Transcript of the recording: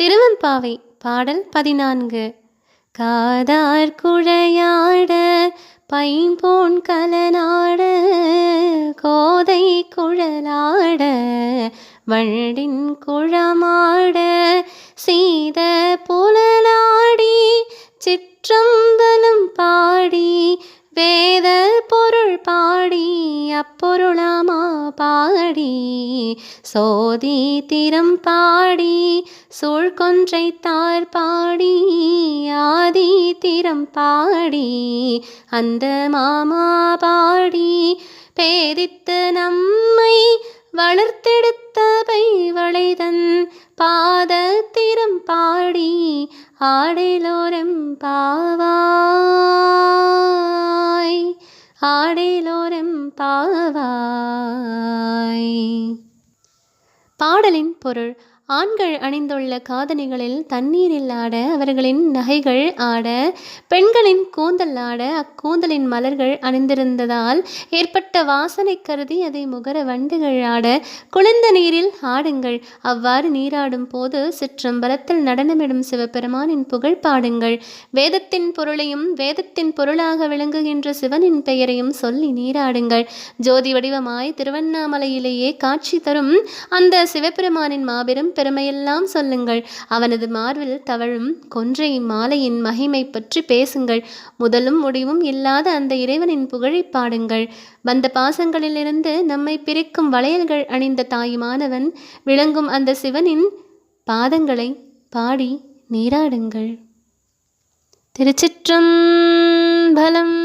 திருவெம்பாவை பாடல் பதினான்கு. காதார் குழையாட பைம்போன் கலனாட கோதை குழலாட வண்டின் குழமாட சீத புலனாடி சிற்றம்பலம் பாடி வேத பொருள் பாடி அப்பொருளாமா பாடி? சோதி திறம் பாடி சூழ்கொன்றை தார் பாடி ஆதி திறம் பாடி அந்த மாமா பாடி. பேதித்து நம்மை வளர்த்தெடுத்த பைவளைதன் திறம் பாடி ஆடலோரம் பாவாய். ஆடலோரம் பாவாய் பாடலின் பொருள் ஆண்கள் அணிந்துள்ள காதணிகளில் தண்ணீரில் ஆட அவர்களின் நகைகள் ஆட பெண்களின் கூந்தல் ஆட அக்கூந்தலின் மலர்கள் அணிந்திருந்ததால் ஏற்பட்ட வாசனை கருதி அதை முகர வண்டுகள் ஆட குளிர்ந்த நீரில் ஆடுங்கள். அவ்வாறு நீராடும் போது சிற்றம்பலத்தில் நடனமிடும் சிவபெருமானின் புகழ் பாடுங்கள். வேதத்தின் பொருளையும் வேதத்தின் பொருளாக விளங்குகின்ற சிவனின் பெயரையும் சொல்லி நீராடுங்கள். ஜோதி வடிவமாய் திருவண்ணாமலையிலேயே காட்சி தரும் அந்த சிவபெருமானின் மாபெரும் பெருமையெல்லாம் சொல்லுங்கள். அவனது மார்பில் தவழும் கொன்றை மாலையின் மகிமை பற்றி பேசுங்கள். முதலும் முடிவும் இல்லாத அந்த இறைவனின் புகழை பாடுங்கள். வந்த பாசங்களிலிருந்து நம்மை பிரிக்கும் வளையல்கள் அணிந்த தாயுமானவன் விளங்கும் அந்த சிவனின் பாதங்களை பாடி நீராடுங்கள். திருச்சிற்றம்பலம்